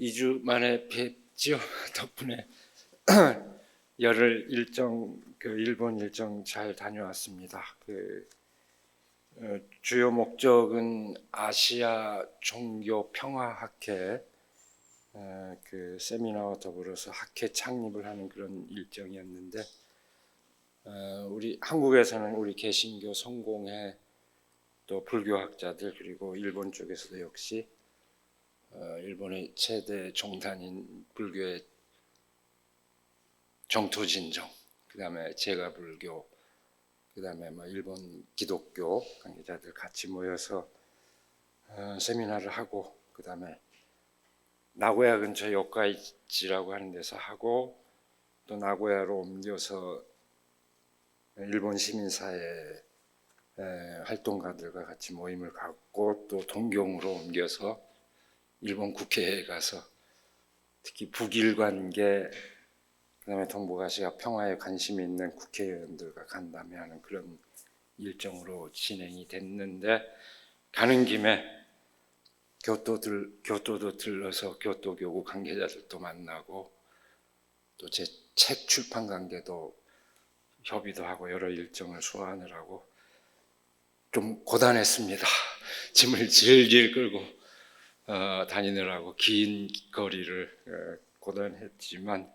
2주 만에 뵙지요. 덕분에 열흘 일정 그 일본 일정 잘 다녀왔습니다. 그 어, 주요 목적은 아시아 종교 평화 학회 어, 그 세미나와 더불어서 학회 창립을 하는 그런 일정이었는데 어, 우리 한국에서는 우리 개신교 성공회 또 불교학자들 그리고 일본 쪽에서도 역시 어, 일본의 최대 종단인 불교의 정토 진정, 그 다음에 제가 불교, 그 다음에 뭐 일본 기독교 관계자들 같이 모여서 어, 세미나를 하고 그 다음에 나고야 근처 요카이치라고 하는 데서 하고 또 나고야로 옮겨서 일본 시민사회 에, 활동가들과 같이 모임을 갖고 또 동경으로 옮겨서 일본 국회에 가서 특히 북일 관계 그다음에 동북아시아 평화에 관심이 있는 국회의원들과 간담회 하는 그런 일정으로 진행이 됐는데 가는 김에 교토들 교토도 들러서 교토 교구 관계자들도 만나고 또 제 책 출판 관계도 협의도 하고 여러 일정을 소화하느라고 좀 고단했습니다. 짐을 질질 끌고 어, 다니느라고 긴 거리를 어, 고단했지만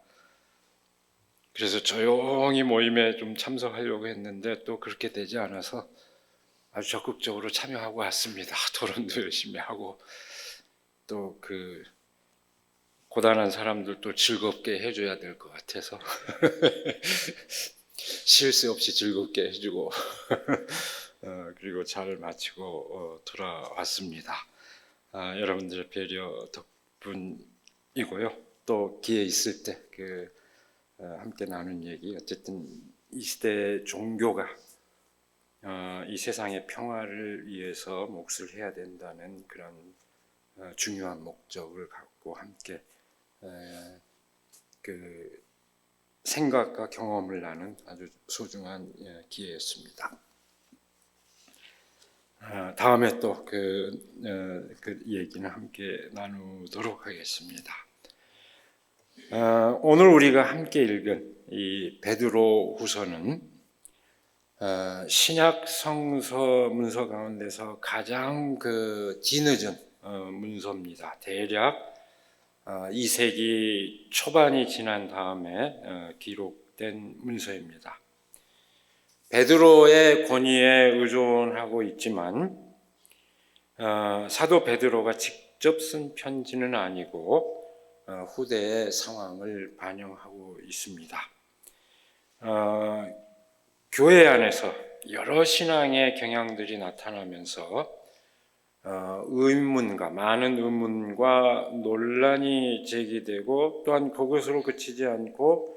그래서 조용히 모임에 좀 참석하려고 했는데 또 그렇게 되지 않아서 아주 적극적으로 참여하고 왔습니다. 토론도 열심히 하고 또 그 고단한 사람들도 즐겁게 해줘야 될 것 같아서 실수 없이 즐겁게 해주고 어, 그리고 잘 마치고 어, 돌아왔습니다. 아, 여러분들의 배려 덕분이고요. 또 기회 있을 때그 어, 함께 나눈 얘기 어쨌든 이 시대 종교가 어, 이 세상의 평화를 위해서 몫을 해야 된다는 그런 어, 중요한 목적을 갖고 함께 에, 그 생각과 경험을 나눈 아주 소중한 예, 기회였습니다. 아, 다음에 또그 어, 그 얘기는 함께 나누도록 하겠습니다. 어, 오늘 우리가 함께 읽은 이 베드로 후서는 어, 신약 성서 문서 가운데서 가장 그 뒤늦은 어, 문서입니다. 대략 어, 2세기 초반이 지난 다음에 어, 기록된 문서입니다. 베드로의 권위에 의존하고 있지만 어, 사도 베드로가 직접 쓴 편지는 아니고 어, 후대의 상황을 반영하고 있습니다. 어, 교회 안에서 여러 신앙의 경향들이 나타나면서 어, 의문과 많은 의문과 논란이 제기되고 또한 그것으로 그치지 않고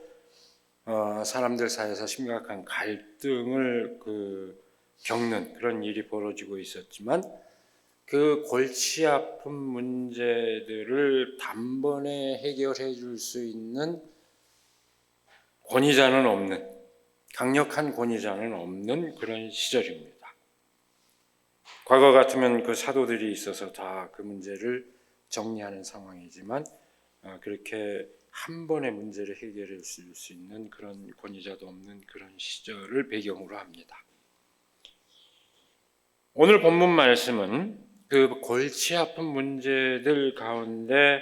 어, 사람들 사이에서 심각한 갈등을 그 겪는 그런 일이 벌어지고 있었지만 그 골치 아픈 문제들을 단번에 해결해 줄 수 있는 권위자는 없는 강력한 권위자는 없는 그런 시절입니다. 과거 같으면 그 사도들이 있어서 다 그 문제를 정리하는 상황이지만 어, 그렇게 한 번의 문제를 해결해 줄수 있는 그런 권위자도 없는 그런 시절을 배경으로 합니다. 오늘 본문 말씀은 그 골치 아픈 문제들 가운데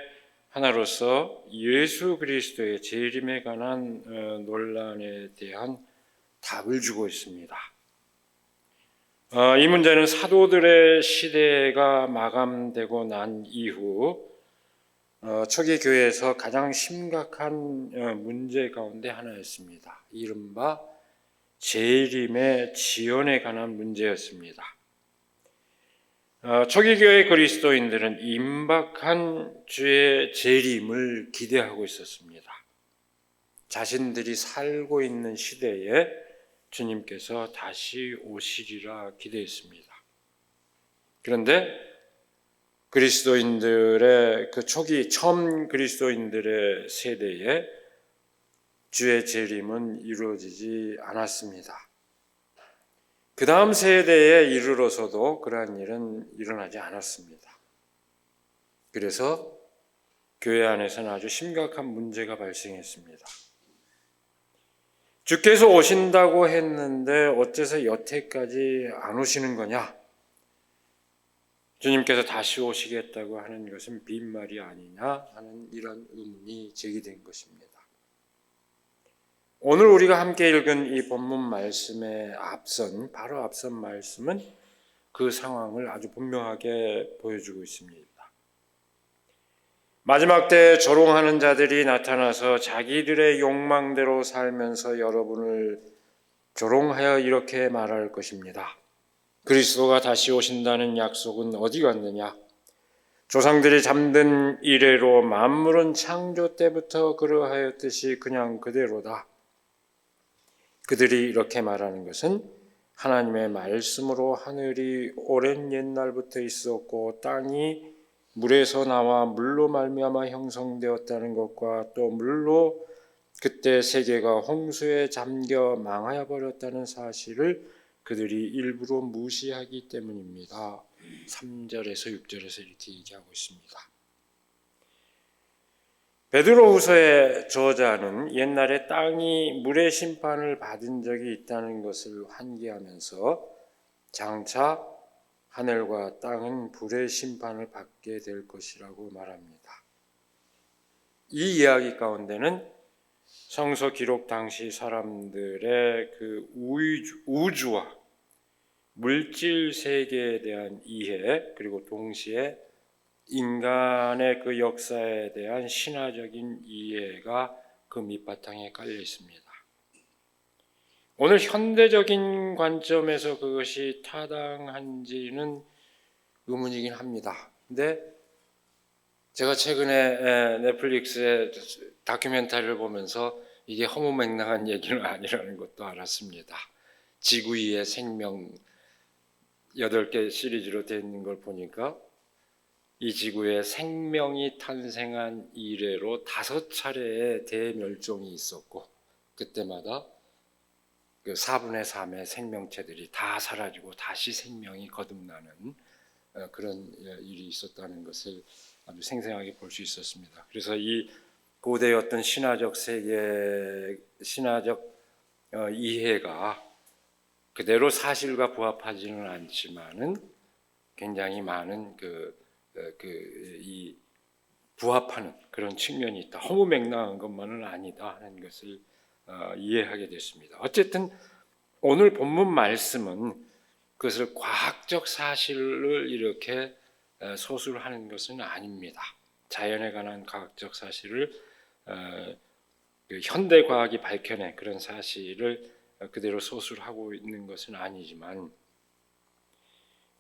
하나로서 예수 그리스도의 재림에 관한 어, 논란에 대한 답을 주고 있습니다. 어, 이 문제는 사도들의 시대가 마감되고 난 이후 어, 초기 교회에서 가장 심각한 문제 가운데 하나였습니다. 이른바 재림의 지연에 관한 문제였습니다. 어, 초기 교회 그리스도인들은 임박한 주의 재림을 기대하고 있었습니다. 자신들이 살고 있는 시대에 주님께서 다시 오시리라 기대했습니다. 그런데 그리스도인들의 그 초기 처음 그리스도인들의 세대에 주의 재림은 이루어지지 않았습니다. 그 다음 세대에 이르러서도 그러한 일은 일어나지 않았습니다. 그래서 교회 안에서는 아주 심각한 문제가 발생했습니다. 주께서 오신다고 했는데 어째서 여태까지 안 오시는 거냐? 주님께서 다시 오시겠다고 하는 것은 빈말이 아니냐 하는 이런 의문이 제기된 것입니다. 오늘 우리가 함께 읽은 이 본문 말씀에 앞선 바로 앞선 말씀은 그 상황을 아주 분명하게 보여주고 있습니다. 마지막 때 조롱하는 자들이 나타나서 자기들의 욕망대로 살면서 여러분을 조롱하여 이렇게 말할 것입니다. 그리스도가 다시 오신다는 약속은 어디 갔느냐? 조상들이 잠든 이래로 만물은 창조 때부터 그러하였듯이 그냥 그대로다. 그들이 이렇게 말하는 것은 하나님의 말씀으로 하늘이 오랜 옛날부터 있었고 땅이 물에서 나와 물로 말미암아 형성되었다는 것과 또 물로 그때 세계가 홍수에 잠겨 망하여 버렸다는 사실을 그들이 일부러 무시하기 때문입니다. 3절에서 6절에서 이렇게 얘기하고 있습니다. 베드로후서의 저자는 옛날에 땅이 물의 심판을 받은 적이 있다는 것을 환기하면서 장차 하늘과 땅은 불의 심판을 받게 될 것이라고 말합니다. 이 이야기 가운데는 성서 기록 당시 사람들의 그 우주와 물질 세계에 대한 이해 그리고 동시에 인간의 그 역사에 대한 신화적인 이해가 그 밑바탕에 깔려 있습니다. 오늘 현대적인 관점에서 그것이 타당한지는 의문이긴 합니다. 근데 제가 최근에 넷플릭스의 다큐멘터리를 보면서 이게 허무맹랑한 얘기는 아니라는 것도 알았습니다. 지구 위의 생명 8개 시리즈로 되어 있는 걸 보니까 이 지구에 생명이 탄생한 이래로 다섯 차례의 대멸종이 있었고 그때마다 그 4분의 3의 생명체들이 다 사라지고 다시 생명이 거듭나는 어, 그런 예, 일이 있었다는 것을 아주 생생하게 볼 수 있었습니다. 그래서 이 고대 어떤 신화적 세계, 신화적 어, 이해가 그대로 사실과 부합하지는 않지만은 굉장히 많은 그 그 이 부합하는 그런 측면이 있다. 허무 맹랑한 것만은 아니다 하는 것을 어, 이해하게 됐습니다. 어쨌든 오늘 본문 말씀은 그것을 과학적 사실을 이렇게 어, 소술하는 것은 아닙니다. 자연에 관한 과학적 사실을 어, 그 현대 과학이 밝혀낸 그런 사실을 그대로 소술하고 있는 것은 아니지만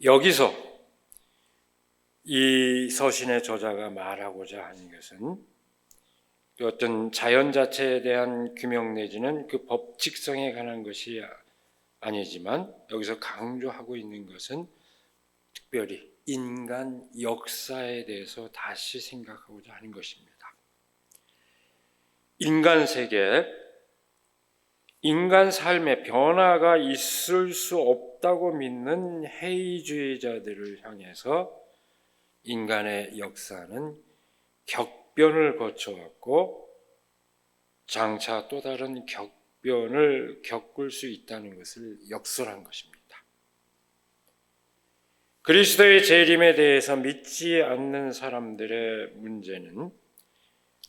여기서 이 서신의 저자가 말하고자 하는 것은 그 어떤 자연 자체에 대한 규명 내지는 그 법칙성에 관한 것이 아니지만 여기서 강조하고 있는 것은 특별히 인간 역사에 대해서 다시 생각하고자 하는 것입니다. 인간 세계, 인간 삶에 변화가 있을 수 없다고 믿는 해이주의자들을 향해서 인간의 역사는 격변을 거쳐왔고 장차 또 다른 격변을 겪을 수 있다는 것을 역설한 것입니다. 그리스도의 재림에 대해서 믿지 않는 사람들의 문제는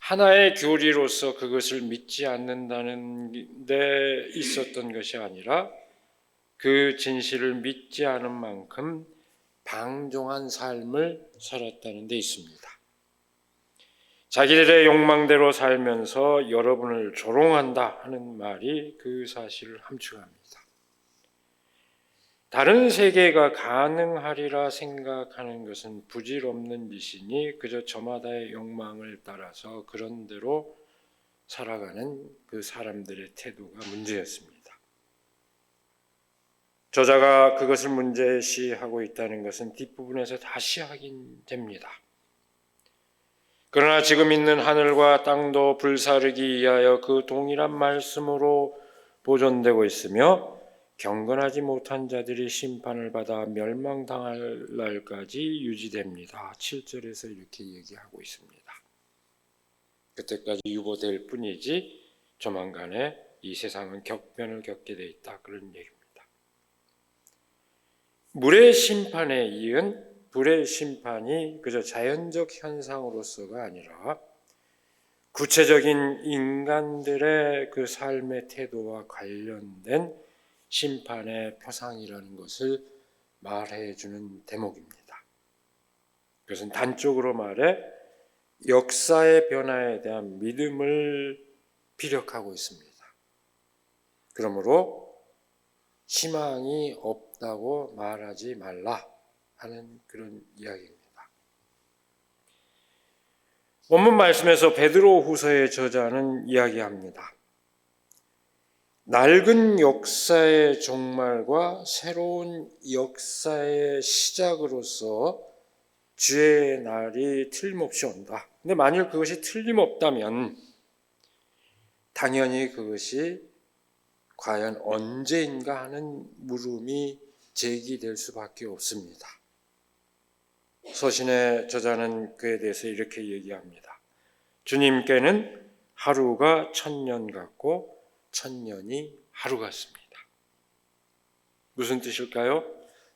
하나의 교리로서 그것을 믿지 않는다는 데 있었던 것이 아니라 그 진실을 믿지 않은 만큼 방종한 삶을 살았다는 데 있습니다. 자기들의 욕망대로 살면서 여러분을 조롱한다 하는 말이 그 사실을 함축합니다. 다른 세계가 가능하리라 생각하는 것은 부질없는 짓이니 그저 저마다의 욕망을 따라서 그런 대로 살아가는 그 사람들의 태도가 문제였습니다. 저자가 그것을 문제시하고 있다는 것은 뒷부분에서 다시 확인됩니다. 그러나 지금 있는 하늘과 땅도 불사르기 위하여 그 동일한 말씀으로 보존되고 있으며 경건하지 못한 자들이 심판을 받아 멸망당할 날까지 유지됩니다. 7절에서 이렇게 얘기하고 있습니다. 그때까지 유보될 뿐이지 조만간에 이 세상은 격변을 겪게 돼 있다 그런 얘기입니다. 물의 심판에 이은 불의 심판이 그저 자연적 현상으로서가 아니라 구체적인 인간들의 그 삶의 태도와 관련된 심판의 표상이라는 것을 말해주는 대목입니다. 그것은 단적으로 말해 역사의 변화에 대한 믿음을 피력하고 있습니다. 그러므로 희망이 없다고 말하지 말라 하는 그런 이야기입니다. 원문 말씀에서 베드로 후서의 저자는 이야기합니다. 낡은 역사의 종말과 새로운 역사의 시작으로서 주의 날이 틀림없이 온다. 근데 만일 그것이 틀림없다면 당연히 그것이 과연 언제인가 하는 물음이 제기될 수밖에 없습니다. 서신의 저자는 그에 대해서 이렇게 얘기합니다. 주님께는 하루가 천년 같고 천년이 하루 같습니다. 무슨 뜻일까요?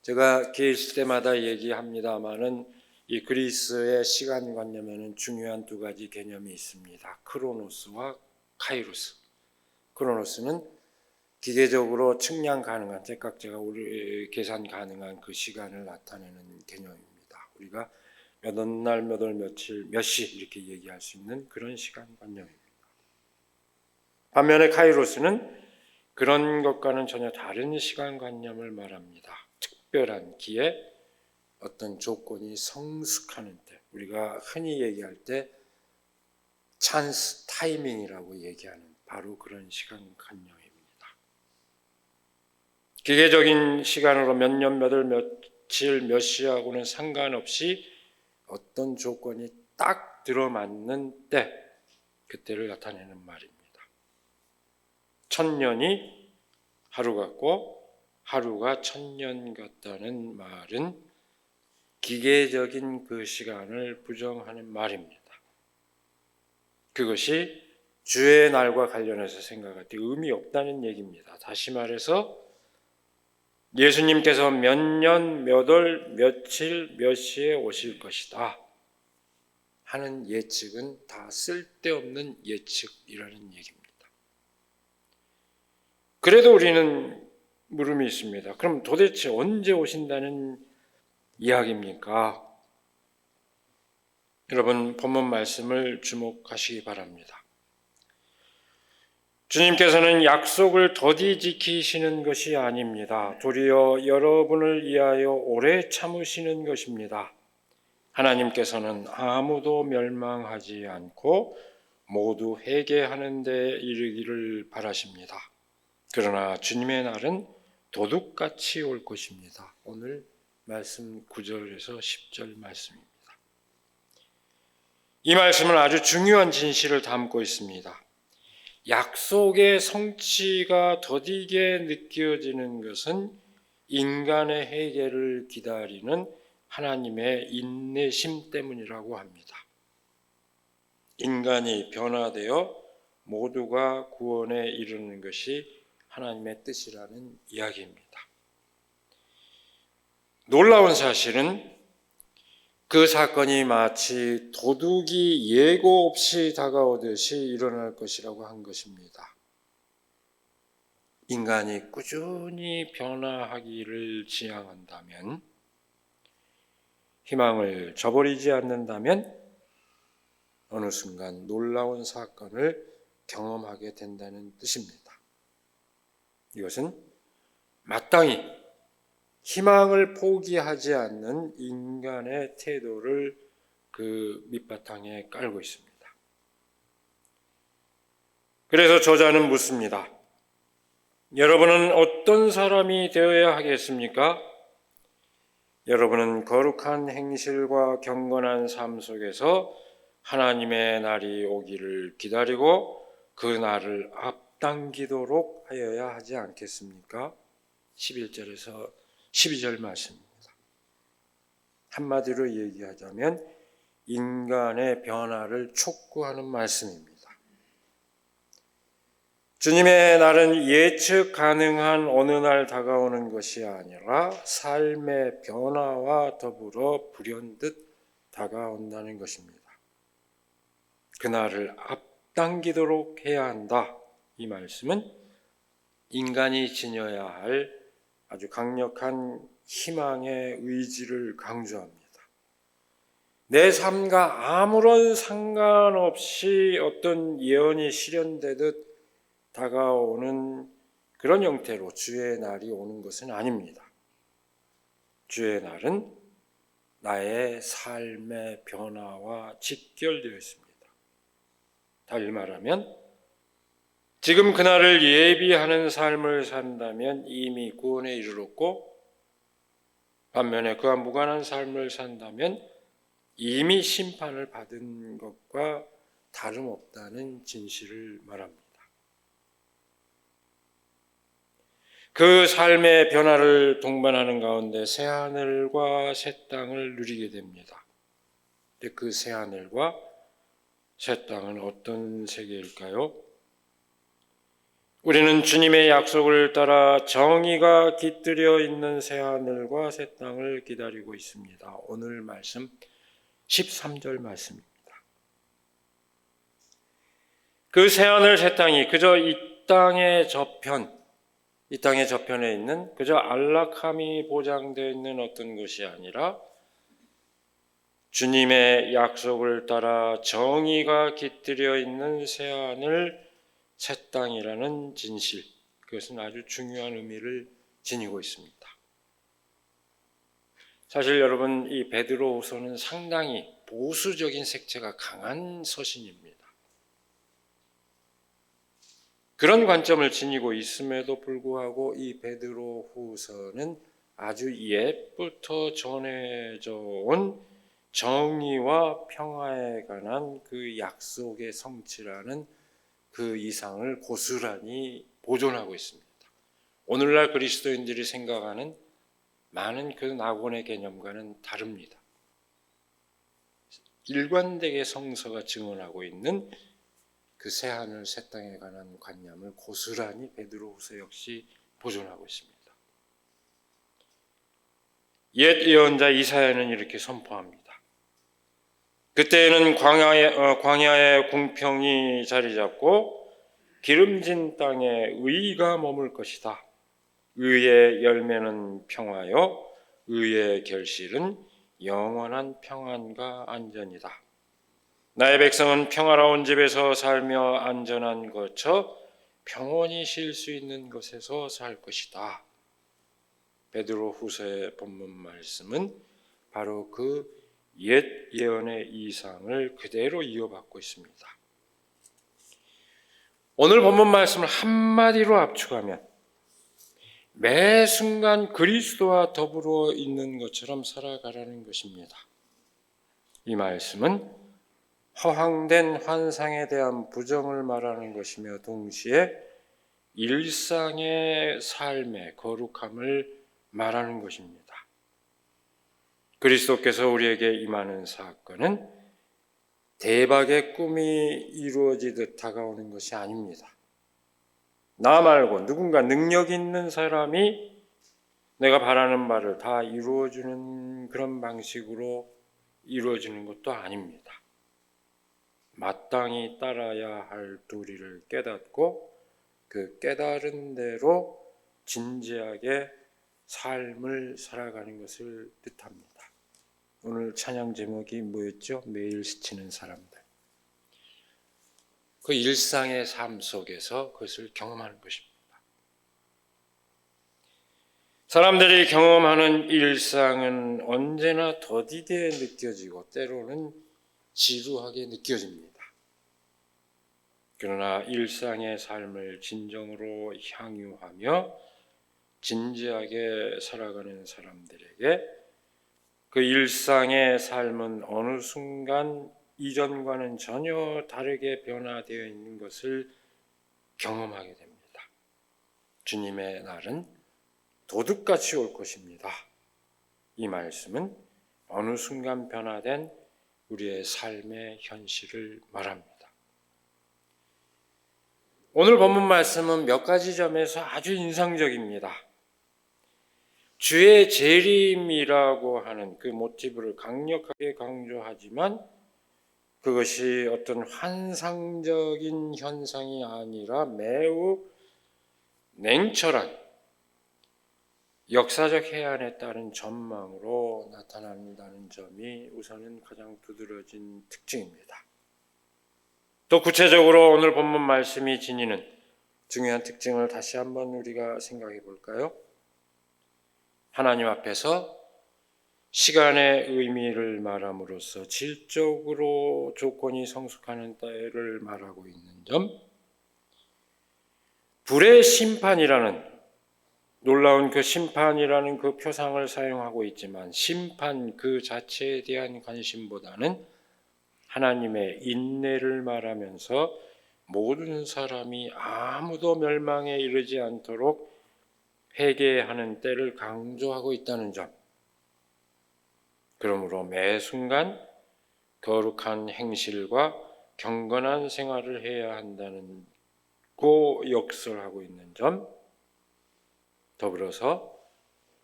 제가 기회 있을 때마다 얘기합니다만은 이 그리스의 시간 관념에는 중요한 두 가지 개념이 있습니다. 크로노스와 카이로스. 크로노스는 기계적으로 측량 가능한 tek각제가 우리 계산 가능한 그 시간을 나타내는 개념입니다. 우리가 몇월 날, 몇 월, 며칠, 몇 시 이렇게 얘기할 수 있는 그런 시간 관념입니다. 반면에 카이로스는 그런 것과는 전혀 다른 시간 관념을 말합니다. 특별한 기회, 어떤 조건이 성숙하는 때, 우리가 흔히 얘기할 때 찬스 타이밍이라고 얘기하는 바로 그런 시간 관념입니다. 기계적인 시간으로 몇 년, 몇 월, 며칠, 몇 시하고는 상관없이 어떤 조건이 딱 들어맞는 때, 그때를 나타내는 말입니다. 천년이 하루 같고 하루가 천년 같다는 말은 기계적인 그 시간을 부정하는 말입니다. 그것이 주의 날과 관련해서 생각할 때 의미 없다는 얘기입니다. 다시 말해서 예수님께서 몇 년, 몇 월, 며칠, 몇 시에 오실 것이다 하는 예측은 다 쓸데없는 예측이라는 얘기입니다. 그래도 우리는 물음이 있습니다. 그럼 도대체 언제 오신다는 이야기입니까? 여러분 본문 말씀을 주목하시기 바랍니다. 주님께서는 약속을 더디 지키시는 것이 아닙니다. 도리어 여러분을 위하여 오래 참으시는 것입니다. 하나님께서는 아무도 멸망하지 않고 모두 회개하는 데 이르기를 바라십니다. 그러나 주님의 날은 도둑같이 올 것입니다. 오늘 말씀 9절에서 10절 말씀입니다. 이 말씀은 아주 중요한 진실을 담고 있습니다. 약속의 성취가 더디게 느껴지는 것은 인간의 해결을 기다리는 하나님의 인내심 때문이라고 합니다. 인간이 변화되어 모두가 구원에 이르는 것이 하나님의 뜻이라는 이야기입니다. 놀라운 사실은 그 사건이 마치 도둑이 예고 없이 다가오듯이 일어날 것이라고 한 것입니다. 인간이 꾸준히 변화하기를 지향한다면, 희망을 저버리지 않는다면, 어느 순간 놀라운 사건을 경험하게 된다는 뜻입니다. 이것은 마땅히 희망을 포기하지 않는 인간의 태도를 그 밑바탕에 깔고 있습니다. 그래서 저자는 묻습니다. 여러분은 어떤 사람이 되어야 하겠습니까? 여러분은 거룩한 행실과 경건한 삶 속에서 하나님의 날이 오기를 기다리고 그 날을 앞 앞당기도록 하여야 하지 않겠습니까? 11절에서 12절 말씀입니다. 한마디로 얘기하자면 인간의 변화를 촉구하는 말씀입니다. 주님의 날은 예측 가능한 어느 날 다가오는 것이 아니라 삶의 변화와 더불어 불현듯 다가온다는 것입니다. 그날을 앞당기도록 해야 한다. 이 말씀은 인간이 지녀야 할 아주 강력한 희망의 의지를 강조합니다. 내 삶과 아무런 상관없이 어떤 예언이 실현되듯 다가오는 그런 형태로 주의 날이 오는 것은 아닙니다. 주의 날은 나의 삶의 변화와 직결되어 있습니다. 달리 말하면 지금 그날을 예비하는 삶을 산다면 이미 구원에 이르렀고 반면에 그와 무관한 삶을 산다면 이미 심판을 받은 것과 다름없다는 진실을 말합니다. 그 삶의 변화를 동반하는 가운데 새 하늘과 새 땅을 누리게 됩니다. 근데 그 새 하늘과 새 땅은 어떤 세계일까요? 우리는 주님의 약속을 따라 정의가 깃들여 있는 새 하늘과 새 땅을 기다리고 있습니다. 오늘 말씀 13절 말씀입니다. 그 새 하늘 새 땅이 그저 이 땅의 저편, 이 땅의 저편에 있는 그저 안락함이 보장되어 있는 어떤 것이 아니라 주님의 약속을 따라 정의가 깃들여 있는 새 하늘 새 땅이라는 진실, 그것은 아주 중요한 의미를 지니고 있습니다. 사실 여러분 이 베드로후서는 상당히 보수적인 색채가 강한 서신입니다. 그런 관점을 지니고 있음에도 불구하고 이 베드로후서는 아주 옛부터 전해져 온 정의와 평화에 관한 그 약속의 성취라는 그 이상을 고스란히 보존하고 있습니다. 오늘날 그리스도인들이 생각하는 많은 그 낙원의 개념과는 다릅니다. 일관되게 성서가 증언하고 있는 그 새 하늘 새 땅에 관한 관념을 고스란히 베드로후서 역시 보존하고 있습니다. 옛 예언자 이사야는 이렇게 선포합니다. 그때에는 광야에, 어, 광야의 공평이 자리 잡고 기름진 땅에 의가 머물 것이다. 의의 열매는 평화요, 의의 결실은 영원한 평안과 안전이다. 나의 백성은 평화로운 집에서 살며 안전한 거처 평온히 쉴 수 있는 곳에서 살 것이다. 베드로 후서의 본문 말씀은 바로 그 옛 예언의 이상을 그대로 이어받고 있습니다. 오늘 본문 말씀을 한마디로 압축하면 매 순간 그리스도와 더불어 있는 것처럼 살아가라는 것입니다. 이 말씀은 허황된 환상에 대한 부정을 말하는 것이며 동시에 일상의 삶의 거룩함을 말하는 것입니다. 그리스도께서 우리에게 임하는 사건은 대박의 꿈이 이루어지듯 다가오는 것이 아닙니다. 나 말고 누군가 능력 있는 사람이 내가 바라는 바를 다 이루어주는 그런 방식으로 이루어지는 것도 아닙니다. 마땅히 따라야 할 도리를 깨닫고 그 깨달은 대로 진지하게 삶을 살아가는 것을 뜻합니다. 오늘 찬양 제목이 뭐였죠? 매일 스치는 사람들. 그 일상의 삶 속에서 그것을 경험하는 것입니다. 사람들이 경험하는 일상은 언제나 더디게 느껴지고 때로는 지루하게 느껴집니다. 그러나 일상의 삶을 진정으로 향유하며 진지하게 살아가는 사람들에게 그 일상의 삶은 어느 순간 이전과는 전혀 다르게 변화되어 있는 것을 경험하게 됩니다. 주님의 날은 도둑같이 올 것입니다. 이 말씀은 어느 순간 변화된 우리의 삶의 현실을 말합니다. 오늘 본문 말씀은 몇 가지 점에서 아주 인상적입니다. 주의 재림이라고 하는 그 모티브를 강력하게 강조하지만 그것이 어떤 환상적인 현상이 아니라 매우 냉철한 역사적 해안에 따른 전망으로 나타난다는 점이 우선은 가장 두드러진 특징입니다. 또 구체적으로 오늘 본문 말씀이 지니는 중요한 특징을 다시 한번 우리가 생각해 볼까요? 하나님 앞에서 시간의 의미를 말함으로써 질적으로 조건이 성숙하는 때를 말하고 있는 점, 불의 심판이라는 놀라운 그 심판이라는 그 표상을 사용하고 있지만 심판 그 자체에 대한 관심보다는 하나님의 인내를 말하면서 모든 사람이 아무도 멸망에 이르지 않도록 회개하는 때를 강조하고 있다는 점. 그러므로 매 순간 거룩한 행실과 경건한 생활을 해야 한다는 고 역설하고 있는 점. 더불어서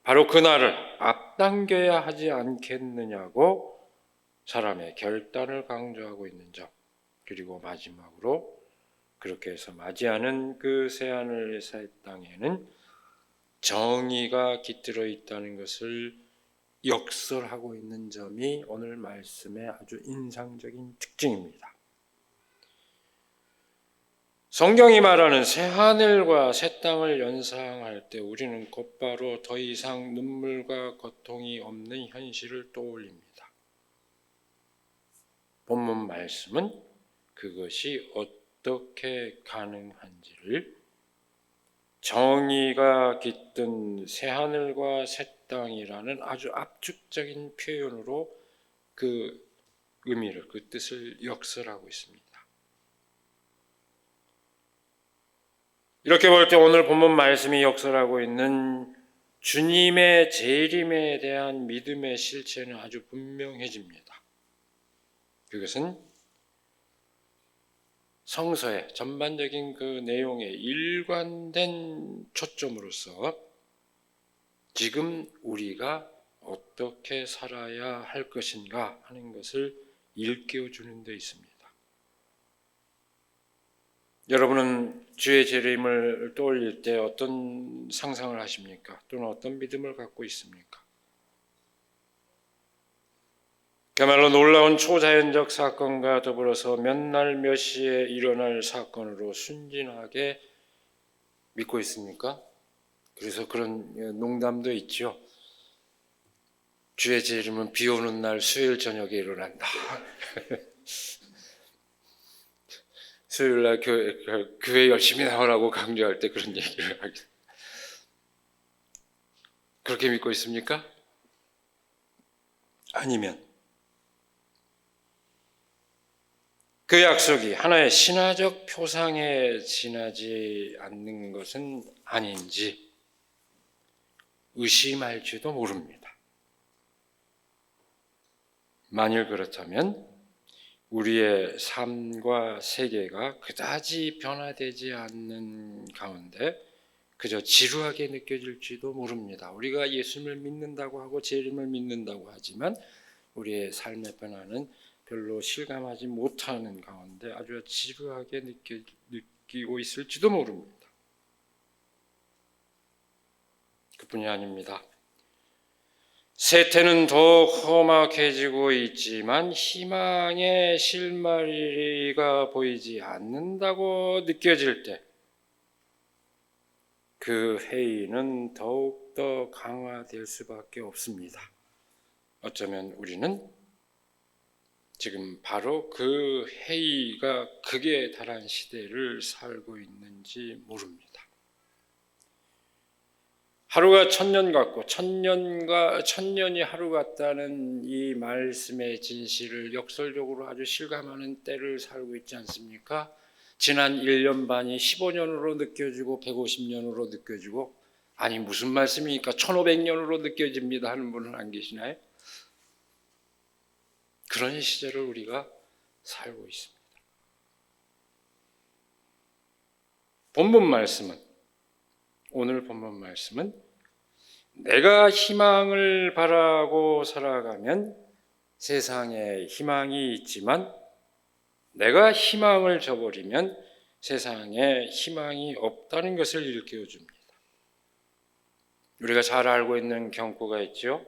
바로 그날을 앞당겨야 하지 않겠느냐고 사람의 결단을 강조하고 있는 점. 그리고 마지막으로 그렇게 해서 맞이하는 그 새하늘 새 땅에는 정의가 깃들어 있다는 것을 역설하고 있는 점이 오늘 말씀의 아주 인상적인 특징입니다. 성경이 말하는 새 하늘과 새 땅을 연상할 때 우리는 곧바로 더 이상 눈물과 고통이 없는 현실을 떠올립니다. 본문 말씀은 그것이 어떻게 가능한지를 정의가 깃든 새 하늘과 새 땅이라는 아주 압축적인 표현으로 그 의미를 그 뜻을 역설하고 있습니다. 이렇게 볼 때 오늘 본문 말씀이 역설하고 있는 주님의 재림에 대한 믿음의 실체는 아주 분명해집니다. 그것은 성서의 전반적인 그 내용의 일관된 초점으로서 지금 우리가 어떻게 살아야 할 것인가 하는 것을 일깨워 주는 데 있습니다. 여러분은 주의 재림을 떠올릴 때 어떤 상상을 하십니까? 또는 어떤 믿음을 갖고 있습니까? 그야말로 놀라운 초자연적 사건과 더불어서 몇 날 몇 시에 일어날 사건으로 순진하게 믿고 있습니까? 그래서 그런 농담도 있죠. 주의 재림은 비 오는 날 수요일 저녁에 일어난다. 수요일 날 교회, 교회 열심히 나오라고 강조할 때 그런 얘기를 하기. 그렇게 믿고 있습니까? 아니면 그 약속이 하나의 신화적 표상에 지나지 않는 것은 아닌지 의심할지도 모릅니다. 만일 그렇다면 우리의 삶과 세계가 그다지 변화되지 않는 가운데 그저 지루하게 느껴질지도 모릅니다. 우리가 예수님을 믿는다고 하고 재림을 믿는다고 하지만 우리의 삶의 변화는 별로 실감하지 못하는 가운데 아주 지루하게 느끼, 느끼 고 있을지도 모릅니다. 그뿐이 아닙니다. 세태는 더욱 험악해지고 있지만 희망의 실마리가 보이지 않는다고 느껴질 때 그 회의는 더욱더 강화될 수밖에 없습니다. 어쩌면 우리는 지금 바로 그 회의가 극에 달한 시대를 살고 있는지 모릅니다. 하루가 천년 같고 천년과 천년이 하루 같다는 이 말씀의 진실을 역설적으로 아주 실감하는 때를 살고 있지 않습니까? 지난 1년 반이 15년으로 느껴지고 150년으로 느껴지고 아니 무슨 말씀이니까 1500년으로 느껴집니다 하는 분은 안 계시나요? 그런 시절을 우리가 살고 있습니다. 본문 말씀은 오늘 본문 말씀은 내가 희망을 바라고 살아가면 세상에 희망이 있지만 내가 희망을 저버리면 세상에 희망이 없다는 것을 일깨워 줍니다. 우리가 잘 알고 있는 경고가 있죠.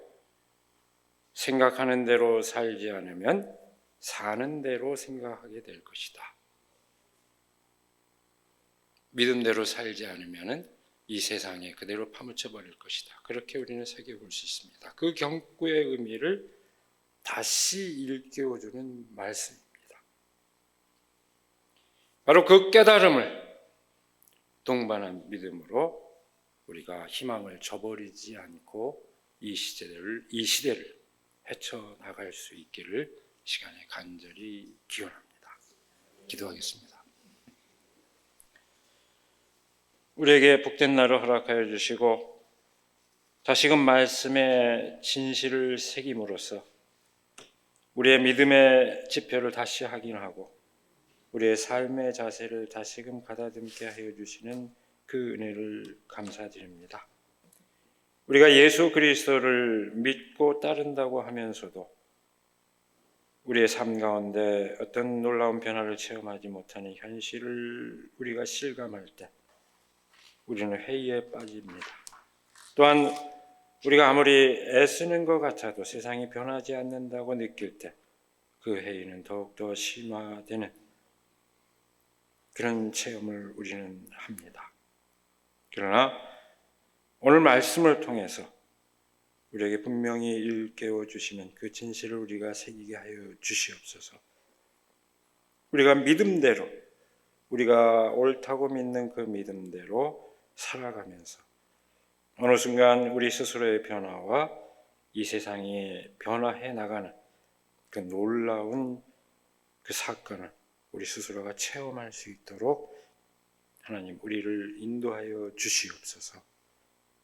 생각하는 대로 살지 않으면 사는 대로 생각하게 될 것이다. 믿음대로 살지 않으면 이 세상에 그대로 파묻혀 버릴 것이다. 그렇게 우리는 새겨볼 수 있습니다. 그 경고의 의미를 다시 일깨워주는 말씀입니다. 바로 그 깨달음을 동반한 믿음으로 우리가 희망을 저버리지 않고 이 시대를 이 시대를 헤쳐 나갈 수 있기를 시간에 간절히 기원합니다. 기도하겠습니다. 우리에게 복된 날을 허락하여 주시고 다시금 말씀의 진실을 새김으로써 우리의 믿음의 지표를 다시 확인하고 우리의 삶의 자세를 다시금 가다듬게 하여 주시는 그 은혜를 감사드립니다. 우리가 예수 그리스도를 믿고 따른다고 하면서도 우리의 삶 가운데 어떤 놀라운 변화를 체험하지 못하는 현실을 우리가 실감할 때 우리는 회의에 빠집니다. 또한 우리가 아무리 애쓰는 것 같아도 세상이 변하지 않는다고 느낄 때 그 회의는 더욱더 심화되는 그런 체험을 우리는 합니다. 그러나 오늘 말씀을 통해서 우리에게 분명히 일깨워 주시는 그 진실을 우리가 새기게 하여 주시옵소서. 우리가 믿음대로 우리가 옳다고 믿는 그 믿음대로 살아가면서 어느 순간 우리 스스로의 변화와 이 세상이 변화해 나가는 그 놀라운 그 사건을 우리 스스로가 체험할 수 있도록 하나님 우리를 인도하여 주시옵소서.